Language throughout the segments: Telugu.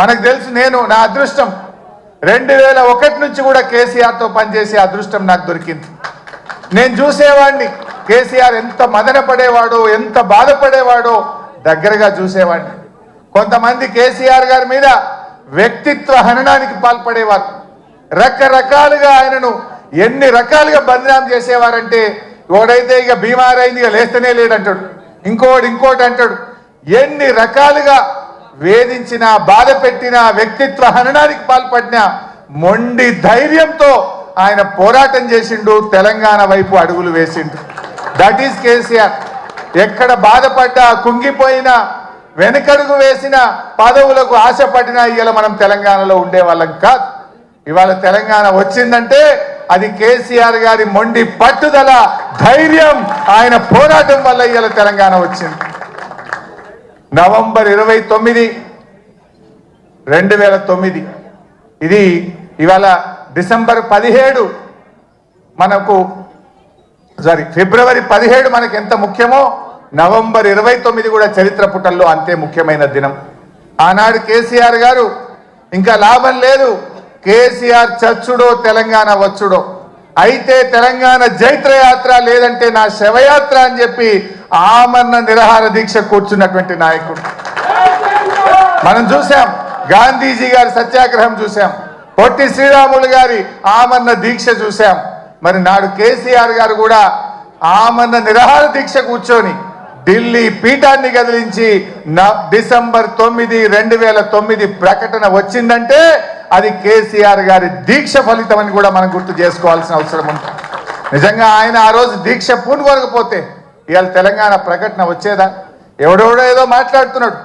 మనకు తెలుసు నేను నా అదృష్టం. రెండు వేల ఒకటి నుంచి కూడా కేసీఆర్తో పనిచేసే అదృష్టం నాకు దొరికింది. నేను చూసేవాడిని కేసీఆర్ ఎంత మదన పడేవాడో ఎంత బాధపడేవాడో దగ్గరగా చూసేవాడిని కొంతమంది కేసీఆర్ గారి మీద వ్యక్తిత్వ హననానికి పాల్పడేవారు. రకరకాలుగా ఆయనను ఎన్ని రకాలుగా బదనాం చేసేవారంటే ఒకడైతే ఇక బీమార్ అయింది ఇక లేస్తేనే లేడంటాడు. ఇంకోటి ఇంకోటి అంటాడు ఎన్ని రకాలుగా వేధించిన బాధ పెట్టిన వ్యక్తిత్వ హననానికి పాల్పడిన మొండి ధైర్యంతో ఆయన పోరాటం చేసిండు తెలంగాణ వైపు అడుగులు వేసిండు. That is KCR. ఎక్కడ బాధపడ్డా కుంగిపోయినా వెనకడుగు వేసిన పదవులకు ఆశపడినా ఇవాళ మనం తెలంగాణలో ఉండే వాళ్ళం కాదు. ఇవాళ తెలంగాణ వచ్చిందంటే అది కేసీఆర్ గారి మొండి పట్టుదల ధైర్యం ఆయన పోరాటం వల్ల ఇవాళ తెలంగాణ వచ్చింది. నవంబర్ ఇరవై తొమ్మిది రెండు వేల తొమ్మిది. ఇది ఇవాళ డిసెంబర్ పదిహేడు మనకు సారీ ఫిబ్రవరి పదిహేడు మనకు ఎంత ముఖ్యమో నవంబర్ ఇరవై తొమ్మిది కూడా చరిత్ర పుటల్లో అంతే ముఖ్యమైన దినం. ఆనాడు కేసీఆర్ గారు ఇంకా లాభం లేదు. కేసీఆర్ చచ్చుడో తెలంగాణ వచ్చుడో. అయితే తెలంగాణ జైత్రయాత్ర లేదంటే నా శవయాత్ర అని చెప్పి ఆమరణ నిరహార దీక్ష కూర్చున్నటువంటి నాయకుడు. మనం చూసాం గాంధీజీ గారి సత్యాగ్రహం చూసాం పొట్టి శ్రీరాములు గారి ఆమరణ దీక్ష చూసాం. మరి నాడు కేసీఆర్ గారు కూడా ఆమరణ నిరహార దీక్ష కూర్చొని ఢిల్లీ పీఠాన్ని కదిలించి డిసెంబర్ తొమ్మిది రెండు వేల తొమ్మిది ప్రకటన వచ్చిందంటే అది కేసీఆర్ గారి దీక్ష ఫలితం అని కూడా మనం గుర్తు చేసుకోవాల్సిన అవసరం ఉంటుంది నిజంగా ఆయన ఆ రోజు దీక్ష పూనుకోకపోతే ఇవాళ తెలంగాణ ప్రకటన వచ్చేదా? ఎవడెవడో ఏదో మాట్లాడుతున్నాడు.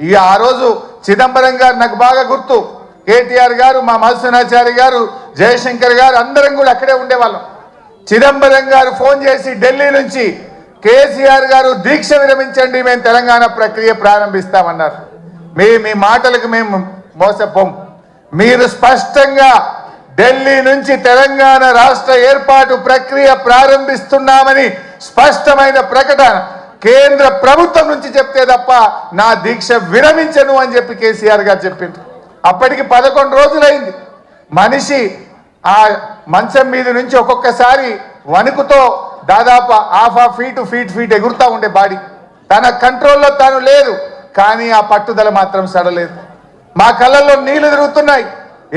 ఈ ఆ రోజు చిదంబరం గారు నాకు బాగా గుర్తు. కేటీఆర్ గారు మా మధుసూనాచారి గారు జయశంకర్ గారు అందరం కూడా అక్కడే ఉండేవాళ్ళం. చిదంబరం గారు ఫోన్ చేసి ఢిల్లీ నుంచి కేసీఆర్ గారు దీక్ష విరమించండి మేము తెలంగాణ ప్రక్రియ ప్రారంభిస్తామన్నారు. మీ మీ మాటలకు మేము మోసపోం. మీరు స్పష్టంగా ఢిల్లీ నుంచి తెలంగాణ రాష్ట్ర ఏర్పాటు ప్రక్రియ ప్రారంభిస్తున్నామని స్పష్టమైన ప్రకటన కేంద్ర ప్రభుత్వం నుంచి చెప్తే తప్ప నా దీక్ష విరమించను అని చెప్పి కేసీఆర్ గారు చెప్పిండ్రు. అప్పటికి పదకొండు రోజులైంది. మనిషి ఆ మంచం మీద నుంచి ఒక్కొక్కసారి వణుకుతో దాదాపు half half feet feet feet ఎగురుతా ఉండే బాడీ. తన కంట్రోల్లో తాను లేదు కానీ ఆ పట్టుదల మాత్రం సడలేదు. మా కళ్ళల్లో నీళ్ళు తిరుగుతున్నాయి.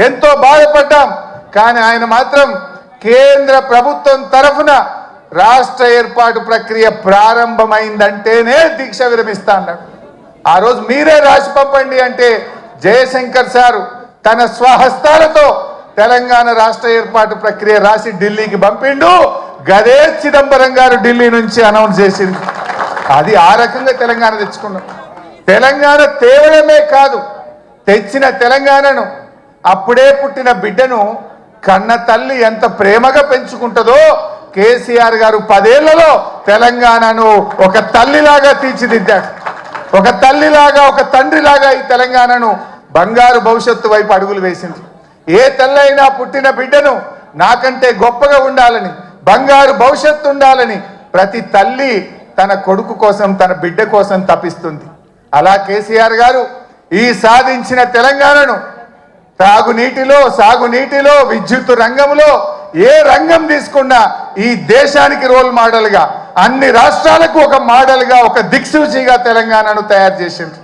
ఎంతో బాధపడ్డాం. కానీ ఆయన మాత్రం కేంద్ర ప్రభుత్వం తరఫున రాష్ట్ర ఏర్పాటు ప్రక్రియ ప్రారంభమైందంటేనే దీక్ష విరమిస్తా అన్నాడు ఆ రోజు మీరే రాసి పంపండి అంటే జయశంకర్ సారు తన స్వహస్తాలతో తెలంగాణ రాష్ట్ర ఏర్పాటు ప్రక్రియ రాసి ఢిల్లీకి పంపిండు. గదే చిదంబరం గారు ఢిల్లీ నుంచి అనౌన్స్ చేసింది. అది ఆ రకంగా తెలంగాణ తెచ్చుకున్నాం. తెలంగాణ తేవడమే కాదు. తెచ్చిన తెలంగాణను అప్పుడే పుట్టిన బిడ్డను కన్న తల్లి ఎంత ప్రేమగా పెంచుకుంటుందో కేసీఆర్ గారు పదేళ్ళలో తెలంగాణను ఒక తల్లిలాగా తీర్చిదిద్దాడు ఒక తల్లిలాగా ఒక తండ్రిలాగా ఈ తెలంగాణను బంగారు భవిష్యత్తు వైపు అడుగులు వేసింది. ఏ తల్లైనా పుట్టిన బిడ్డను నాకంటే గొప్పగా ఉండాలని బంగారు భవిష్యత్తు ఉండాలని ప్రతి తల్లి తన కొడుకు కోసం తన బిడ్డ కోసం తప్పిస్తుంది. అలా కేసీఆర్ గారు ఈ సాధించిన తెలంగాణను తాగునీటిలో సాగునీటిలో విద్యుత్ రంగంలో ఏ రంగం తీసుకున్నా ఈ దేశానికి రోల్ మోడల్గా అన్ని రాష్ట్రాలకు ఒక మోడల్గా ఒక దిక్సూచిగా తెలంగాణను తయారు చేసింది